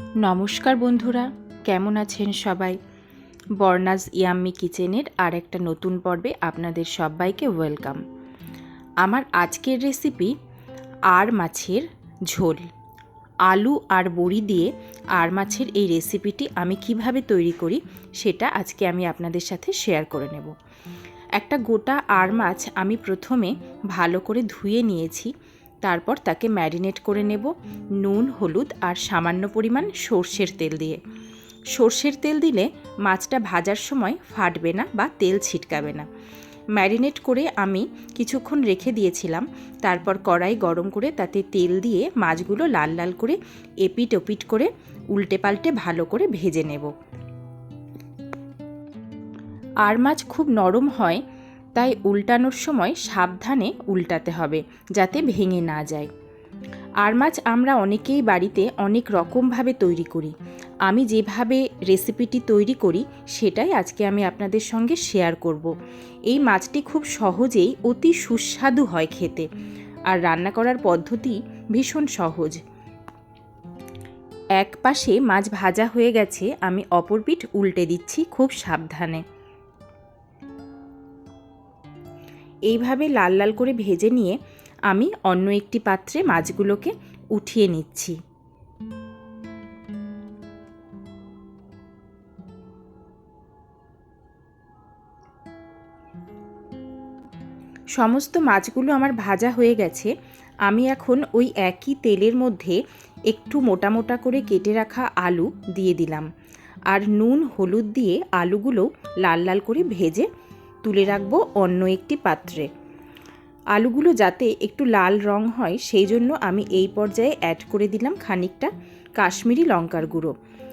নমস্কার বন্ধুরা, কেমন আছেন সবাই? বর্ণাজ ইয়াম্মি কিচেনের আর একটা নতুন পর্বে আপনাদের সবাইকে ওয়েলকাম। আমার আজকের রেসিপি আর মাছের ঝোল। আলু আর বড়ি দিয়ে আর মাছের এই রেসিপিটি আমি কীভাবে তৈরি করি সেটা আজকে আমি আপনাদের সাথে শেয়ার করে নেব। একটা গোটা আর মাছ আমি প্রথমে ভালো করে ধুয়ে নিয়েছি। তারপর তাকে ম্যারিনেট করে নেব নুন, হলুদ আর সামান্য পরিমাণ সর্ষের তেল দিয়ে। সর্ষের তেল দিলে মাছটা ভাজার সময় ফাটবে না বা তেল ছিটকাবে না। ম্যারিনেট করে আমি কিছুক্ষণ রেখে দিয়েছিলাম, তারপর কড়াই গরম করে তাতে তেল দিয়ে মাছগুলো লাল লাল করে এপিট ওপিট করে উল্টে পাল্টে ভালো করে ভেজে নেব। আর মাছ খুব নরম হয় তাই উল্টানোর সময় সাবধানে উল্টাতে হবে, যাতে ভেঙে না যায়। আর মাছ আমরা অনেকেই বাড়িতে অনেক রকমভাবে তৈরি করি। আমি যেভাবে রেসিপিটি তৈরি করি, সেটাই আজকে আমি আপনাদের সঙ্গে শেয়ার করব। এই মাছটি খুব সহজেই অতি সুস্বাদু হয় খেতে আর রান্না করার পদ্ধতি ভীষণ সহজ। এক পাশে মাছ ভাজা হয়ে গেছে, আমি অপর পিঠ উল্টে দিচ্ছি খুব সাবধানে। এইভাবে লাল লাল করে ভেজে নিয়ে আমি অন্য একটি পাত্রে মাছগুলোকে উঠিয়ে নিচ্ছি। সমস্ত মাছগুলো আমার ভাজা হয়ে গেছে। আমি এখন ওই একই তেলের মধ্যে একটু মোটা মোটা করে কেটে রাখা আলু দিয়ে দিলাম। আর নুন, হলুদ দিয়ে আলুগুলো লাল লাল করে ভেজে তুলে রাখব অন্য একটি পাত্রে। আলুগুলো যাতে একটু লাল রং হয়, সেই জন্য আমি এই পর্যায়ে অ্যাড করে দিলাম খানিকটা কাশ্মীরি লঙ্কার গুঁড়ো।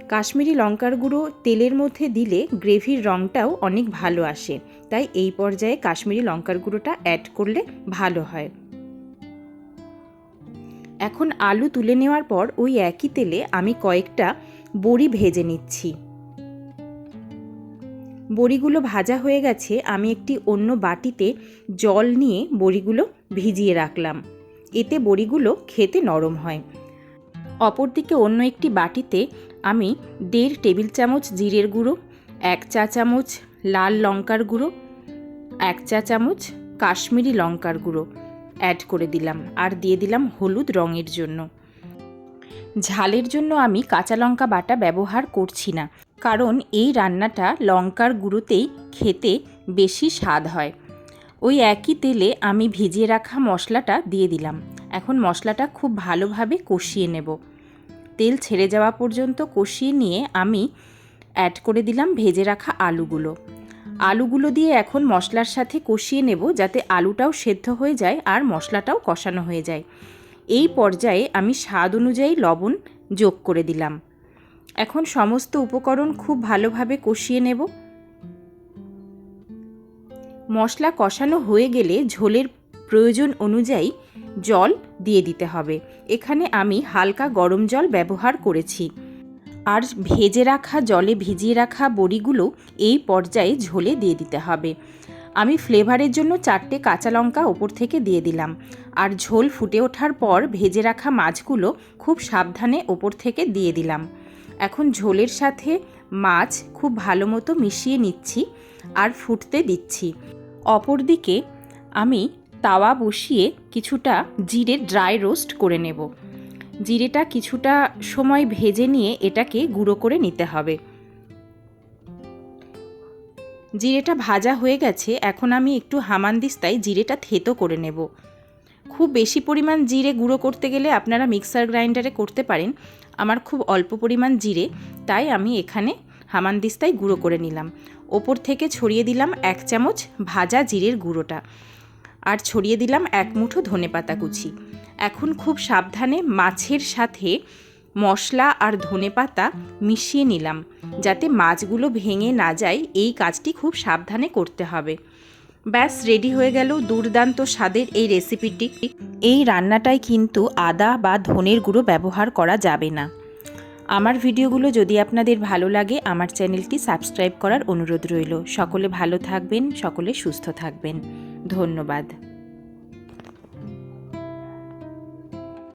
কাশ্মীরি লঙ্কার গুঁড়ো তেলের মধ্যে দিলে গ্রেভির রঙটাও অনেক ভালো আসে। তাই এই পর্যায়ে কাশ্মীরি লঙ্কার গুঁড়োটা অ্যাড করলে ভালো হয়। এখন আলু তুলে নেওয়ার পর ওই একই তেলে আমি কয়েকটা বড়ি ভেজে নিচ্ছি। বড়িগুলো ভাজা হয়ে গেছে, আমি একটি অন্য বাটিতে জল নিয়ে বড়িগুলো ভিজিয়ে রাখলাম। এতে বড়িগুলো খেতে নরম হয়। অপরদিকে অন্য একটি বাটিতে আমি দেড় টেবিল চামচ জিরের গুঁড়ো, এক চা চামচ লাল লঙ্কার গুঁড়ো, এক চা চামচ কাশ্মীরি লঙ্কার গুঁড়ো অ্যাড করে দিলাম আর দিয়ে দিলাম হলুদ রঙের জন্য। ঝালের জন্য আমি কাঁচা লঙ্কা বাটা ব্যবহার করছি না। কারণ এই রান্নাটা লঙ্কার গুঁড়োতেই খেতে বেশি স্বাদ হয়। ওই একই তেলে আমি ভিজিয়ে রাখা মশলাটা দিয়ে দিলাম। এখন মশলাটা খুব ভালোভাবে কষিয়ে নেব। তেল ছেড়ে যাওয়া পর্যন্ত কষিয়ে নিয়ে আমি অ্যাড করে দিলাম ভেজে রাখা আলুগুলো। আলুগুলো দিয়ে এখন মশলার সাথে কষিয়ে নেব যাতে আলুটাও সেদ্ধ হয়ে যায় আর মশলাটাও কষানো হয়ে যায়। এই পর্যায়ে আমি স্বাদ অনুযায়ী লবণ যোগ করে দিলাম। এখন সমস্ত উপকরণ খুব ভালোভাবে কষিয়ে নেব। মশলা কষানো হয়ে গেলে ঝোলের প্রয়োজন অনুযায়ী জল দিয়ে দিতে হবে। এখানে আমি হালকা গরম জল ব্যবহার করেছি। আর ভেজে রাখা, জলে ভিজিয়ে রাখা বড়িগুলো এই পর্যায়ে ঝোলে দিয়ে দিতে হবে। আমি ফ্লেভারের জন্য চারটে কাঁচা লঙ্কা ওপর থেকে দিয়ে দিলাম। আর ঝোল ফুটে ওঠার পর ভেজে রাখা মাছগুলো খুব সাবধানে ওপর থেকে দিয়ে দিলাম। এখন ঝোলের সাথে মাছ খুব ভালো মতো মিশিয়ে নিচ্ছি আর ফুটতে দিচ্ছি। অপরদিকে আমি তাওয়া বসিয়ে কিছুটা জিরে ড্রাই রোস্ট করে নেব। জিরেটা কিছুটা সময় ভেজে নিয়ে এটাকে গুঁড়ো করে নিতে হবে। জিরেটা ভাজা হয়ে গেছে, এখন আমি একটু হামানদিস্তায় জিরেটা থেতো করে নেব। খুব বেশি পরিমাণ জিরে গুঁড়ো করতে গেলে আপনারা মিক্সার গ্রাইন্ডারে করতে পারেন। আমার খুব অল্প পরিমাণ জিরে, তাই আমি এখানে হামানদিস্তায় গুঁড়ো করে নিলাম। ওপর থেকে ছড়িয়ে দিলাম এক চামচ ভাজা জিরের গুঁড়োটা আর ছড়িয়ে দিলাম এক মুঠো ধনে পাতা কুচি। এখন খুব সাবধানে মাছের সাথে মশলা আর ধনে পাতা মিশিয়ে নিলাম, যাতে মাছগুলো ভেঙে না যায়। এই কাজটি খুব সাবধানে করতে হবে। ব্যাস রেডি হয়ে গেল দুর্দান্ত স্বাদের এই রেসিপিটি এই রান্নাটায় কিন্তু আদা বা ধনের গুঁড়ো ব্যবহার করা যাবে না। আমার ভিডিওগুলো যদি আপনাদের ভালো লাগে, আমার চ্যানেলটি সাবস্ক্রাইব করার অনুরোধ রইল। সকলে ভালো থাকবেন, সকলে সুস্থ থাকবেন। ধন্যবাদ।